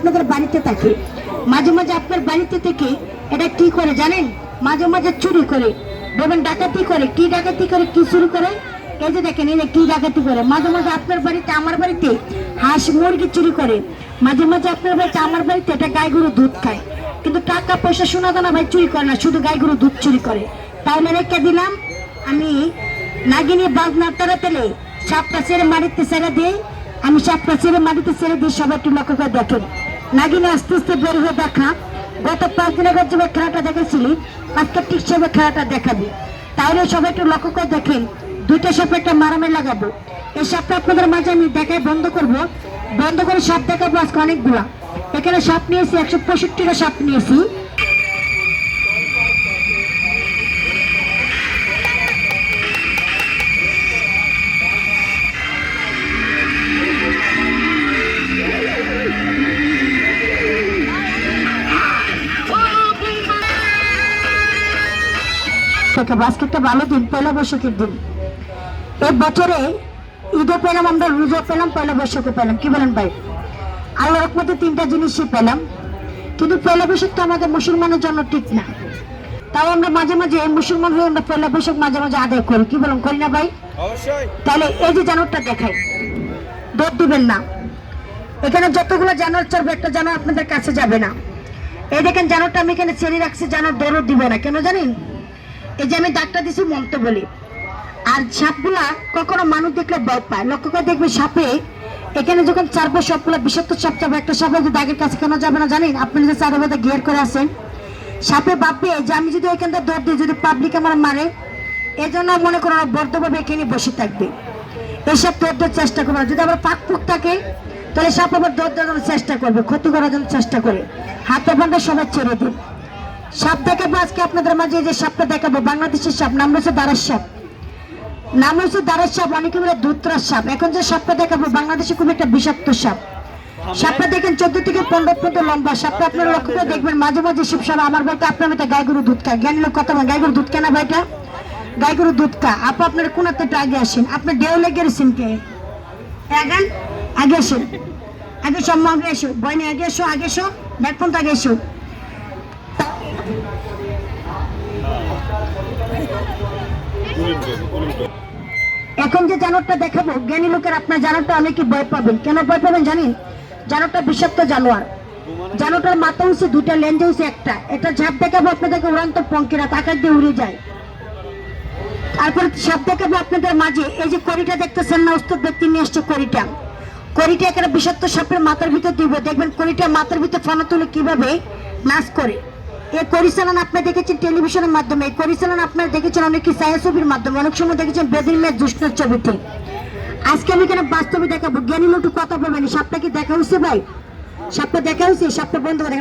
আপনাদের বাড়িতে থাকে। মাঝে মাঝে আপনার বাড়িতে থেকে এটা কি করে জানেন? মাঝে মাঝে চুরি করে। দেখবেন ডাকাতি করে। কি ডাকাতি করে, কি চুরি করে? এই যে দেখেন, এই কি ডাকাতি করে। মাঝে মাঝে আপনার বাড়িতে, আমার বাড়িতে হাঁস মুরগি চুরি করে। মাঝে মাঝে আপনার বাড়িতে, আমার বাড়িতে এটা গাই গরু দুধ খায়। কিন্তু টাকা পয়সা শোনা দানা ভাই চুরি করে না, শুধু গাই গরু দুধ চুরি করে। তাহলে রেখে দিলাম, আমি নাগিনী বাঘ না তারা তেলে সাপটা ছেড়ে মাটিতে ছেড়ে দিয়ে, আমি সাপটা ছেড়ে মাটিতে ছেড়ে দিয়ে সবাই একটু লক্ষ্য করে দেখেন। নাগিনী আস্তে আস্তে বের হয়ে দেখা। গত পাঁচ দিন আগে যেভাবে খেলাটা দেখেছিলি, আজকে ঠিক সেভাবে খেলাটা দেখাবি। তাহলে সবাই একটু লক্ষ্য করে দেখেন, দুইটা সাপে একটা মারামে লাগাবো। এই সাপটা আপনাদের মাঝে আমি দেখাই, বন্ধ করব। বন্ধ করে সাপ দেখাবো আজকে অনেকগুলা। এখানে সাপ নিয়েছি, একশো পঁয়ষট্টিটা সাপ নিয়েছি। থেকে আজকে একটা ভালো দিন পয়লা বৈশাখের দিন। এই বছরে ঈদও পেলাম আমরা রোজও পেলাম পয়লা বৈশাখও পেলাম। কি বলেন ভাই? আল্লাহর রহমতে তিনটা জিনিসই পেলাম। কিন্তু পয়লা বৈশাখ তো আমাদের মুসলমানের জন্য ঠিক না। তাও আমরা মাঝে মাঝে মুসলমান হয়ে আমরা পয়লা বৈশাখ মাঝে মাঝে আদায় করি। কি বলেন করি না ভাই? তাহলে এই যে জানোয়ারটা দেখাই দৌড় দিবেন না। এখানে যতগুলো জানোয়ার চড়বে একটা জানোয়ার আপনাদের কাছে যাবে না। এই দেখেন জানোয়ারটা আমি এখানে ছেড়ে রাখছি জানোয়ার দৌড় দিবে না। কেন জানেন? এই যে আমি ডাক্তার দিছি বলি। আর সাপগুলা কখনো মানুষ দেখলে পায়। লক্ষ্য করে দেখবে সাপে, এখানে যখন বিষাক্ত সাপ একটা সাপে যদি দাগের কাছে কেন যাবে না জানেন? আপনি যে গিয়ার করে আসেন সাপে যে আমি যদি দৌড় দিই, যদি পাবলিক আমার মারে এই জন্য মনে করো ওরা বদ্ধভাবে এখানে বসে থাকবে। এইসব দৌড় চেষ্টা করবে। যদি আবার পাক ফুক থাকে, তাহলে সাপ আবার দৌড় দেওয়ার চেষ্টা করবে, ক্ষতি করার জন্য চেষ্টা করে। হাতে বান্ধা সবাই ছেড়ে দিন সাপ দেখাবো আজকে আপনাদের মাঝে যে সাপটা দেখাবো বাংলাদেশের সাপ নাম রয়েছে দারাস সাপ। নাম হচ্ছে দারাস সাপ অনেকে বলে দুত্রাস সাপ। এখন যে সাপটা দেখাবো বাংলাদেশে খুব একটা বিষাক্ত সাপ। সাপটা দেখেন চোদ্দ থেকে পনেরো পর্যন্ত লম্বা। সাপটা আপনারা লক্ষ্য করে দেখবেন মাঝে মাঝে শিব সাপ আমার বাড়িতে আপনার মতো গাই গরু দুধ খায় জ্ঞানী লোক কথা বলেন, গাই গরু দুধ কেনা ভাইটা? গাই গরু দুধ খা। আপু আপনার কোনাতে একটু আগে আসেন। আপনি দেওয়ালে গেছেন কে? এখন আগে আসুন। আগে সব আগে এসো। বয়নে আগে এসো আগে এসো ব্যাটপন আগে এসো। এখন যে জানোয়ারটা দেখাবো, জ্ঞানী লোকের আপনার জানোয়ারটা অনেকে ভয় পাবেন কেন ভয় পাবেন জানেন? জানোয়ারটা বিষাক্ত জানোয়ার। জানোয়ারটার মাথা হচ্ছে দুটা লেন্স হচ্ছে একটা। এটা ঝাপ দেখাবো আপনাদেরকে, উড়ান্ত পঙ্কিরা টাকা দিয়ে উড়ে যায়। তারপরে সাপ দেখাবো আপনাদের মাঝে, এই যে কড়িটা দেখতেছেন না উস্তুত ব্যক্তি নিয়ে আসছে কড়িটা। কড়িটা একটা বিষাক্ত সাপের মাথার ভিতর দিব দেখবেন কড়িটা মাথার ভিতর ফোনা তুলে কীভাবে নাচ করে। এই পরিচালন আপনি দেখেছেন টেলিভিশনের মাধ্যমে এই পরিচালন আপনারা দেখেছেন অনেক কি ছায়াছবির মাধ্যমে, অনেক সময় দেখেছেন বেদিন মেয়ে দুষ্ণের ছবিতে আজকে আমি কেন বাস্তবে দেখাবো। জ্ঞানী লোটু কথা বলবেন সাপটা কি দেখা হয়েছে ভাই? সাপটা দেখা হয়েছে? সাপটা বন্ধ করে